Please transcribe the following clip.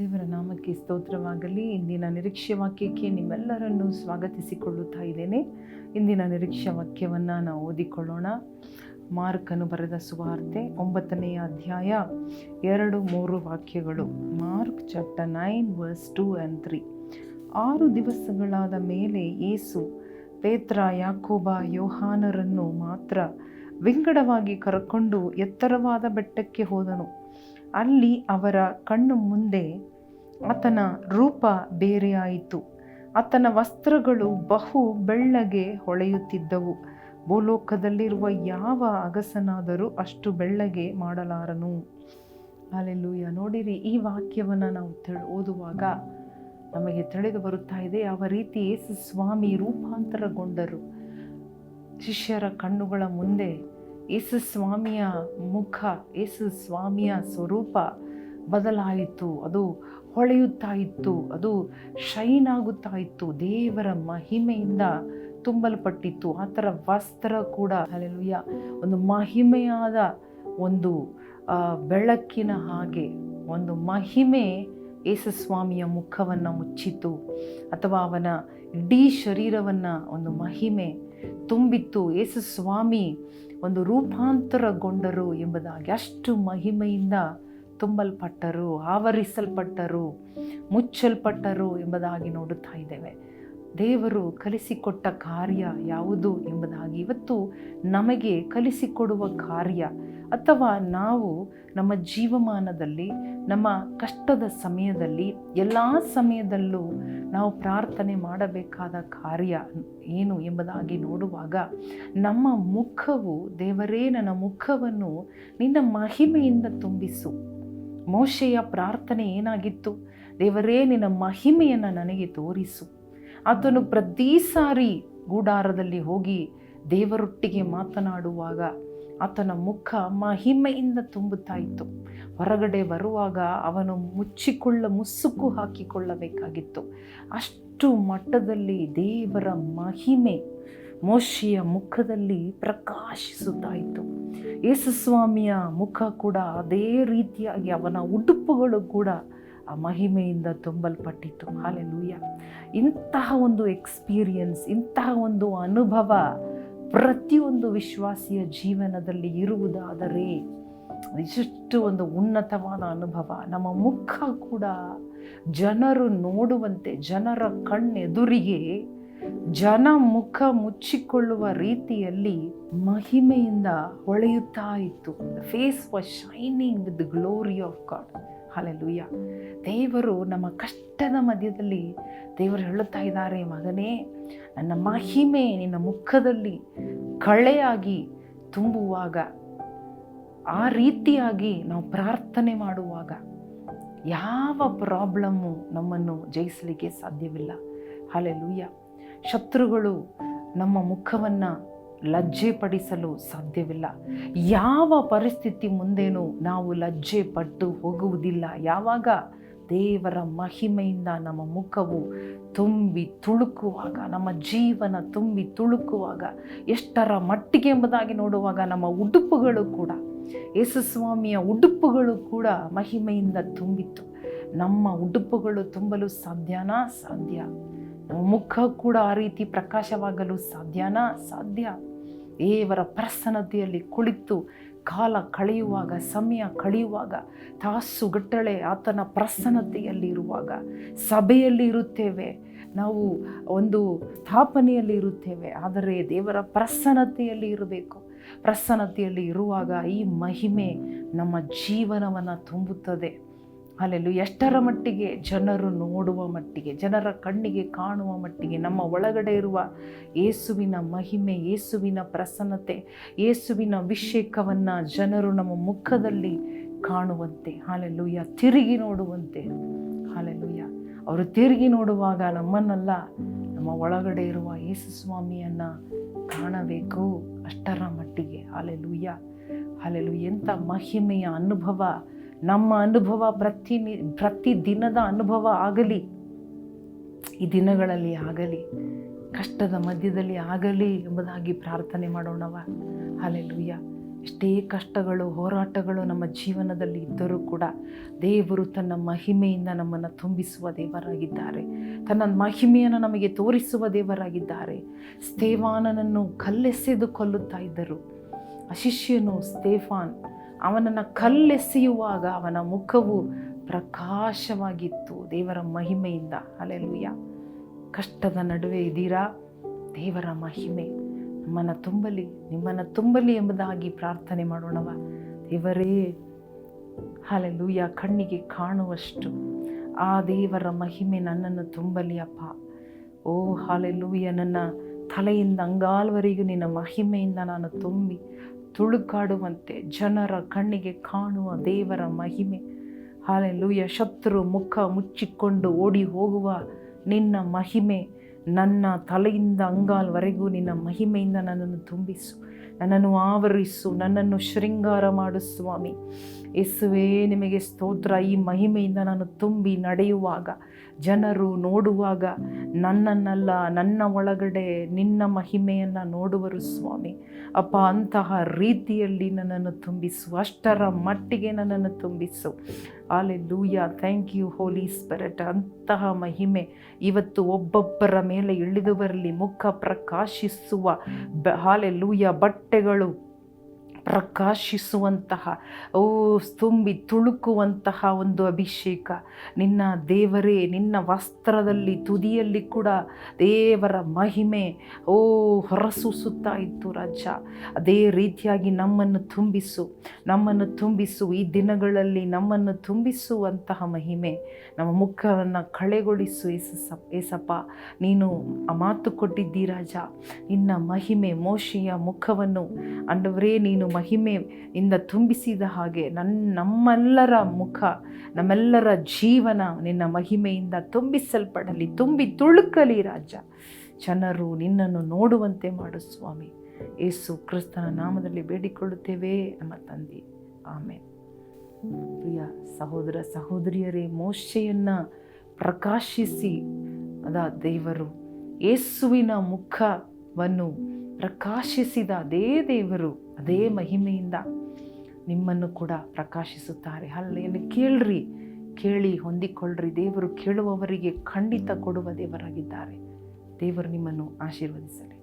ದೇವರ ನಾಮಕ್ಕೆ ಸ್ತೋತ್ರವಾಗಲಿ. ಇಂದಿನ ನಿರೀಕ್ಷೆ ವಾಕ್ಯಕ್ಕೆ ನಿಮ್ಮೆಲ್ಲರನ್ನು ಸ್ವಾಗತಿಸಿಕೊಳ್ಳುತ್ತಾ ಇದ್ದೇನೆ. ಇಂದಿನ ನಿರೀಕ್ಷೆ ವಾಕ್ಯವನ್ನು ನಾವು ಓದಿಕೊಳ್ಳೋಣ. ಮಾರ್ಕನು ಬರೆದ ಸುವಾರ್ತೆ ಒಂಬತ್ತನೆಯ ಅಧ್ಯಾಯ ಎರಡು ಮೂರು ವಾಕ್ಯಗಳು. Mark ಚಟ್ಟ nine verse two and three. ಆರು ದಿವಸಗಳಾದ ಮೇಲೆ ಏಸು ಪೇತ್ರ, ಯಾಕೋಬ, ಯೋಹಾನರನ್ನು ಮಾತ್ರ ವಿಂಗಡವಾಗಿ ಕರಕೊಂಡು ಎತ್ತರವಾದ ಬೆಟ್ಟಕ್ಕೆ ಹೋದನು. ಅಲ್ಲಿ ಅವರ ಕಣ್ಣು ಮುಂದೆ ಆತನ ರೂಪ ಬೇರೆಯಾಯಿತು. ಆತನ ವಸ್ತ್ರಗಳು ಬಹು ಬೆಳ್ಳಗೆ ಹೊಳೆಯುತ್ತಿದ್ದವು. ಭೂಲೋಕದಲ್ಲಿರುವ ಯಾವ ಅಗಸನಾದರೂ ಅಷ್ಟು ಬೆಳ್ಳಗೆ ಮಾಡಲಾರನು. ಅಲ್ಲೆಲ್ಲೂಯ್ಯ ನೋಡಿರಿ, ಈ ವಾಕ್ಯವನ್ನು ನಾವು ತಿಳಿ ಓದುವಾಗ ನಮಗೆ ತಿಳಿದು ಬರುತ್ತಾ ಇದೆ, ಯಾವ ರೀತಿ ಯೇಸು ಸ್ವಾಮಿ ರೂಪಾಂತರಗೊಂಡರು. ಶಿಷ್ಯರ ಕಣ್ಣುಗಳ ಮುಂದೆ ಯೇಸು ಸ್ವಾಮಿಯ ಮುಖ, ಯೇಸು ಸ್ವಾಮಿಯ ಸ್ವರೂಪ ಬದಲಾಯಿತು. ಅದು ಹೊಳೆಯುತ್ತಾ ಇತ್ತು. ಅದು ಶೈನ್ ಆಗುತ್ತಾ ಇತ್ತು. ದೇವರ ಮಹಿಮೆಯಿಂದ ತುಂಬಲ್ಪಟ್ಟಿತ್ತು. ಆ ಥರ ವಸ್ತ್ರ ಕೂಡ ಅಲ್ಲೆಲುಯ್ಯ ಒಂದು ಮಹಿಮೆಯಾದ ಒಂದು ಬೆಳಕಿನ ಹಾಗೆ ಒಂದು ಮಹಿಮೆ ಯೇಸುಸ್ವಾಮಿಯ ಮುಖವನ್ನು ಮುಚ್ಚಿತು ಅಥವಾ ಅವನ ಇಡೀ ಶರೀರವನ್ನು ಒಂದು ಮಹಿಮೆ ತುಂಬಿತ್ತು. ಯೇಸುಸ್ವಾಮಿ ಒಂದು ರೂಪಾಂತರಗೊಂಡರು ಎಂಬುದಾಗಿ ಅಷ್ಟು ಮಹಿಮೆಯಿಂದ ತುಂಬಲ್ಪಟ್ಟರು, ಆವರಿಸಲ್ಪಟ್ಟರು, ಮುಚ್ಚಲ್ಪಟ್ಟರು ಎಂಬುದಾಗಿ ನೋಡುತ್ತಾ ಇದ್ದೇವೆ. ದೇವರು ಕಲಿಸಿಕೊಟ್ಟ ಕಾರ್ಯ ಯಾವುದು ಎಂಬುದಾಗಿ ಇವತ್ತು ನಮಗೆ ಕಲಿಸಿಕೊಡುವ ಕಾರ್ಯ ಅಥವಾ ನಾವು ನಮ್ಮ ಜೀವಮಾನದಲ್ಲಿ, ನಮ್ಮ ಕಷ್ಟದ ಸಮಯದಲ್ಲಿ, ಎಲ್ಲ ಸಮಯದಲ್ಲೂ ನಾವು ಪ್ರಾರ್ಥನೆ ಮಾಡಬೇಕಾದ ಕಾರ್ಯ ಏನು ಎಂಬುದಾಗಿ ನೋಡುವಾಗ ನಮ್ಮ ಮುಖವು, ದೇವರೇ ನನ್ನ ಮುಖವನ್ನು ನಿನ್ನ ಮಹಿಮೆಯಿಂದ ತುಂಬಿಸು. ಮೋಶೆಯ ಪ್ರಾರ್ಥನೆ ಏನಾಗಿತ್ತು? ದೇವರೇ ನಿನ್ನ ಮಹಿಮೆಯನ್ನು ನನಗೆ ತೋರಿಸು. ಅದನ್ನು ಪ್ರತಿ ಸಾರಿ ಗೂಡಾರದಲ್ಲಿ ಹೋಗಿ ದೇವರೊಟ್ಟಿಗೆ ಮಾತನಾಡುವಾಗ ಆತನ ಮುಖ ಮಹಿಮೆಯಿಂದ ತುಂಬುತ್ತಾ ಇತ್ತು. ಹೊರಗಡೆ ಬರುವಾಗ ಅವನು ಮುಚ್ಚಿಕೊಳ್ಳ, ಮುಸುಕು ಹಾಕಿಕೊಳ್ಳಬೇಕಾಗಿತ್ತು. ಅಷ್ಟು ಮಟ್ಟದಲ್ಲಿ ದೇವರ ಮಹಿಮೆ ಮೋಶಿಯ ಮುಖದಲ್ಲಿ ಪ್ರಕಾಶಿಸುತ್ತಾ ಇತ್ತು. ಯೇಸುಸ್ವಾಮಿಯ ಮುಖ ಕೂಡ ಅದೇ ರೀತಿಯಾಗಿ ಅವನ ಉಡುಪುಗಳು ಕೂಡ ಆ ಮಹಿಮೆಯಿಂದ ತುಂಬಲ್ಪಟ್ಟಿತ್ತು. ಹಾಲೆಲೂಯ. ಇಂತಹ ಒಂದು ಎಕ್ಸ್ಪೀರಿಯನ್ಸ್ ಇಂತಹ ಒಂದು ಅನುಭವ ಪ್ರತಿಯೊಂದು ವಿಶ್ವಾಸಿಯ ಜೀವನದಲ್ಲಿ ಇರುವುದಾದರೆ ಇಷ್ಟು ಒಂದು ಉನ್ನತವಾದ ಅನುಭವ. ನಮ್ಮ ಮುಖ ಕೂಡ ಜನರು ನೋಡುವಂತೆ, ಜನರ ಕಣ್ಣೆದುರಿಗೆ, ಜನ ಮುಖ ಮುಚ್ಚಿಕೊಳ್ಳುವ ರೀತಿಯಲ್ಲಿ ಮಹಿಮೆಯಿಂದ ಹೊಳೆಯುತ್ತಾ ಇತ್ತು. Face was shining with glory of God hallelujah ದೇವರು ನಮ್ಮ ಕಷ್ಟದ ಮಧ್ಯದಲ್ಲಿ ದೇವರು ಹೇಳುತ್ತಾ ಇದ್ದಾರೆ, ಮಗನೇ, ನನ್ನ ಮಹಿಮೆ ನಿನ್ನ ಮುಖದಲ್ಲಿ ಕಳೆಯಾಗಿ ತುಂಬುವಾಗ, ಆ ರೀತಿಯಾಗಿ ನಾವು ಪ್ರಾರ್ಥನೆ ಮಾಡುವಾಗ ಯಾವ ಪ್ರಾಬ್ಲಮ್ಮು ನಮ್ಮನ್ನು ಜಯಿಸಲಿಕ್ಕೆ ಸಾಧ್ಯವಿಲ್ಲ. ಹಾಲೆಲ್ಲೂಯ್ಯ ಶತ್ರುಗಳು ನಮ್ಮ ಮುಖವನ್ನು ಲಜ್ಜೆ ಪಡಿಸಲು ಸಾಧ್ಯವಿಲ್ಲ. ಯಾವ ಪರಿಸ್ಥಿತಿ ಮುಂದೇನೂ ನಾವು ಲಜ್ಜೆ ಪಟ್ಟು ಹೋಗುವುದಿಲ್ಲ. ಯಾವಾಗ? ದೇವರ ಮಹಿಮೆಯಿಂದ ನಮ್ಮ ಮುಖವು ತುಂಬಿ ತುಳುಕುವಾಗ, ನಮ್ಮ ಜೀವನ ತುಂಬಿ ತುಳುಕುವಾಗ, ಎಷ್ಟರ ಮಟ್ಟಿಗೆ ಎಂಬುದಾಗಿ ನೋಡುವಾಗ ನಮ್ಮ ಉಡುಪುಗಳು ಕೂಡ ಯೇಸುಸ್ವಾಮಿಯ ಉಡುಪುಗಳು ಕೂಡ ಮಹಿಮೆಯಿಂದ ತುಂಬಿತ್ತು. ನಮ್ಮ ಉಡುಪುಗಳು ತುಂಬಲು ಸಾಧ್ಯನಾ? ಸಾಧ್ಯ. ಮುಖ ಕೂಡ ಆ ರೀತಿ ಪ್ರಕಾಶವಾಗಲು ಸಾಧ್ಯನಾ? ಸಾಧ್ಯ. ದೇವರ ಪ್ರಸನ್ನತೆಯಲ್ಲಿ ಕುಳಿತು ಕಾಲ ಕಳೆಯುವಾಗ, ಸಮಯ ಕಳೆಯುವಾಗ ತಾಸುಗಟ್ಟಳೆ ಆತನ ಪ್ರಸನ್ನತೆಯಲ್ಲಿ ಇರುವಾಗ, ಸಭೆಯಲ್ಲಿ ಇರುತ್ತೇವೆ. ನಾವು ಒಂದು ಸ್ಥಾಪನೆಯಲ್ಲಿ ಇರುತ್ತೇವೆ. ಆದರೆ ದೇವರ ಪ್ರಸನ್ನತೆಯಲ್ಲಿ ಇರಬೇಕು. ಪ್ರಸನ್ನತೆಯಲ್ಲಿ ಇರುವಾಗ ಈ ಮಹಿಮೆ ನಮ್ಮ ಜೀವನವನ್ನು ತುಂಬುತ್ತದೆ. ಅಲ್ಲೆಲ್ಲೂ ಎಷ್ಟರ ಮಟ್ಟಿಗೆ ಜನರು ನೋಡುವ ಮಟ್ಟಿಗೆ, ಜನರ ಕಣ್ಣಿಗೆ ಕಾಣುವ ಮಟ್ಟಿಗೆ, ನಮ್ಮ ಒಳಗಡೆ ಇರುವ ಏಸುವಿನ ಮಹಿಮೆ ಏಸುವಿನ ಪ್ರಸನ್ನತೆ ಏಸುವಿನ ಅಭಿಷೇಕವನ್ನು ಜನರು ನಮ್ಮ ಮುಖದಲ್ಲಿ ಕಾಣುವಂತೆ ಹಾಲೆಲ್ಲೂಯ್ಯ ತಿರುಗಿ ನೋಡುವಂತೆ ಹಾಲೆಲ್ಲೂಯ್ಯ ಅವರು ತಿರುಗಿ ನೋಡುವಾಗ ನಮ್ಮನ್ನೆಲ್ಲ, ನಮ್ಮ ಒಳಗಡೆ ಇರುವ ಯೇಸು ಸ್ವಾಮಿಯನ್ನು ಕಾಣಬೇಕು ಅಷ್ಟರ ಮಟ್ಟಿಗೆ. ಹಾಲೆಲ್ಲೂಯ್ಯ ಹಾಲೆಲು ಎಂಥ ಮಹಿಮೆಯ ಅನುಭವ. ನಮ್ಮ ಅನುಭವ ಪ್ರತಿ ಪ್ರತಿ ದಿನದ ಅನುಭವ ಆಗಲಿ, ಈ ದಿನಗಳಲ್ಲಿ ಆಗಲಿ, ಕಷ್ಟದ ಮಧ್ಯದಲ್ಲಿ ಆಗಲಿ ಎಂಬುದಾಗಿ ಪ್ರಾರ್ಥನೆ ಮಾಡೋಣವ. ಅಲ್ಲೆಲ್ಲೂಯ್ಯ ಎಷ್ಟೇ ಕಷ್ಟಗಳು, ಹೋರಾಟಗಳು ನಮ್ಮ ಜೀವನದಲ್ಲಿ ಇದ್ದರೂ ಕೂಡ ದೇವರು ತನ್ನ ಮಹಿಮೆಯಿಂದ ನಮ್ಮನ್ನು ತುಂಬಿಸುವ ದೇವರಾಗಿದ್ದಾರೆ. ತನ್ನ ಮಹಿಮೆಯನ್ನು ನಮಗೆ ತೋರಿಸುವ ದೇವರಾಗಿದ್ದಾರೆ. ಸ್ತೇವಾನನನ್ನು ಕಲ್ಲೆಸೆದು ಕೊಲ್ಲುತ್ತಾ ಇದ್ದರು. ಆ ಶಿಷ್ಯನು ಸ್ಟೇಫಾನ್ ಅವನನ್ನು ಕಲ್ಲೆಸೆಯುವಾಗ ಅವನ ಮುಖವು ಪ್ರಕಾಶವಾಗಿತ್ತು ದೇವರ ಮಹಿಮೆಯಿಂದ. ಅಲೆಲುಯ್ಯ ಕಷ್ಟದ ನಡುವೆ ಇದ್ದೀರಾ? ದೇವರ ಮಹಿಮೆ. ನಮ್ಮನ್ನು ತುಂಬಲಿ, ನಿಮ್ಮನ್ನು ತುಂಬಲಿ ಎಂಬುದಾಗಿ ಪ್ರಾರ್ಥನೆ ಮಾಡೋಣವ. ದೇವರೇ ಹಾಲೆಲೂಯ ಕಣ್ಣಿಗೆ ಕಾಣುವಷ್ಟು ಆ ದೇವರ ಮಹಿಮೆ ನನ್ನನ್ನು ತುಂಬಲಿ ಅಪ್ಪ. ಓ ಹಾಲೆಲೂಯ ನನ್ನ ತಲೆಯಿಂದ ಅಂಗಾಲ್ವರೆಗೂ ನಿನ್ನ ಮಹಿಮೆಯಿಂದ ನಾನು ತುಂಬಿ ತುಳುಕಾಡುವಂತೆ ಜನರ ಕಣ್ಣಿಗೆ ಕಾಣುವ ದೇವರ ಮಹಿಮೆ. ಹಾಲೆಲ್ಲೂಯ ಶತ್ರು ಮುಖ ಮುಚ್ಚಿಕೊಂಡು ಓಡಿ ಹೋಗುವ ನಿನ್ನ ಮಹಿಮೆ. ನನ್ನ ತಲೆಯಿಂದ ಅಂಗಾಲ್ವರೆಗೂ ನಿನ್ನ ಮಹಿಮೆಯಿಂದ ನನ್ನನ್ನು ತುಂಬಿಸು. ನನ್ನನ್ನು ಆವರಿಸು, ನನ್ನನ್ನು ಶೃಂಗಾರ ಮಾಡು ಸ್ವಾಮಿ. ಯೇಸುವೇ, ನಿಮಗೆ ಸ್ತೋತ್ರ. ಈ ಮಹಿಮೆಯಿಂದ ನಾನು ತುಂಬಿ ನಡೆಯುವಾಗ, ಜನರು ನೋಡುವಾಗ, ನನ್ನನ್ನಲ್ಲ, ನನ್ನ ಒಳಗಡೆ ನಿನ್ನ ಮಹಿಮೆಯನ್ನು ನೋಡುವರು ಸ್ವಾಮಿ. ಅಪ್ಪ, ಅಂತಹ ರೀತಿಯಲ್ಲಿ ನನ್ನನ್ನು ತುಂಬಿಸು. ಅಷ್ಟರ ಮಟ್ಟಿಗೆ ನನ್ನನ್ನು ತುಂಬಿಸು. Alleluia thank you Holy Spirit ಅಂತಹ ಮಹಿಮೆ ಇವತ್ತು ಒಬ್ಬೊಬ್ಬರ ಮೇಲೆ ಇಳಿದು ಬರಲಿ ಮುಖ ಪ್ರಕಾಶಿಸುವ ಬ ಹಾಲೆ ಲೂಯ ಬಟ್ಟೆಗಳು ಪ್ರಕಾಶಿಸುವಂತಹ, ಓ, ತುಂಬಿ ತುಳುಕುವಂತಹ ಒಂದು ಅಭಿಷೇಕ. ನಿನ್ನ ದೇವರೇ, ನಿನ್ನ ವಸ್ತ್ರದಲ್ಲಿ, ತುದಿಯಲ್ಲಿ ಕೂಡ ದೇವರ ಮಹಿಮೆ, ಓ, ಹೊರಸೂಸುತ್ತಾ ಇತ್ತು ರಾಜ. ಅದೇ ರೀತಿಯಾಗಿ ನಮ್ಮನ್ನು ತುಂಬಿಸು ನಮ್ಮನ್ನು ತುಂಬಿಸು, ಈ ದಿನಗಳಲ್ಲಿ ನಮ್ಮನ್ನು ತುಂಬಿಸುವಂತಹ ಮಹಿಮೆ. ನಮ್ಮ ಮುಖವನ್ನು ಕಳೆಗೊಳಿಸು ಏಸಸ ಏಸಪ್ಪ. ನೀನು ಮಾತು ಕೊಟ್ಟಿದ್ದೀ ರಾಜ. ನಿನ್ನ ಮಹಿಮೆ ಮೋಶಿಯ ಮುಖವನ್ನು, ಅಂಡವರೇ, ನೀನು ಮಹಿಮೆಯಿಂದ ತುಂಬಿಸಿದ ಹಾಗೆ ನನ್ನ ನಮ್ಮೆಲ್ಲರ ಮುಖ, ನಮ್ಮೆಲ್ಲರ ಜೀವನ ನಿನ್ನ ಮಹಿಮೆಯಿಂದ ತುಂಬಿಸಲ್ಪಡಲಿ, ತುಂಬಿ ತುಳುಕಲಿ ರಾಜ. ಜನರು ನಿನ್ನನ್ನು ನೋಡುವಂತೆ ಮಾಡು ಸ್ವಾಮಿ. ಏಸು ಕ್ರಿಸ್ತನ ನಾಮದಲ್ಲಿ ಬೇಡಿಕೊಳ್ಳುತ್ತೇವೆ ನಮ್ಮ ತಂದೆ. ಆಮೇಲೆ ಪ್ರಿಯ ಸಹೋದರ ಸಹೋದರಿಯರೇ, ಮೋಶೆಯನ್ನು ಪ್ರಕಾಶಿಸಿ. ಅದ ದೇವರು ಏಸುವಿನ ಮುಖವನ್ನು ಪ್ರಕಾಶಿಸಿದ ಅದೇ ದೇವರು. ಅದೇ ಮಹಿಮೆಯಿಂದ ನಿಮ್ಮನ್ನು ಕೂಡ ಪ್ರಕಾಶಿಸುತ್ತಾರೆ. ಅಲ್ಲೇನು ಕೇಳ್ರಿ, ಕೇಳಿ ಹೊಂದಿಕೊಳ್ಳ್ರಿ. ದೇವರು ಕೇಳುವವರಿಗೆ ಖಂಡಿತ ಕೊಡುವ ದೇವರಾಗಿದ್ದಾರೆ. ದೇವರು ನಿಮ್ಮನ್ನು ಆಶೀರ್ವದಿಸಲಿ.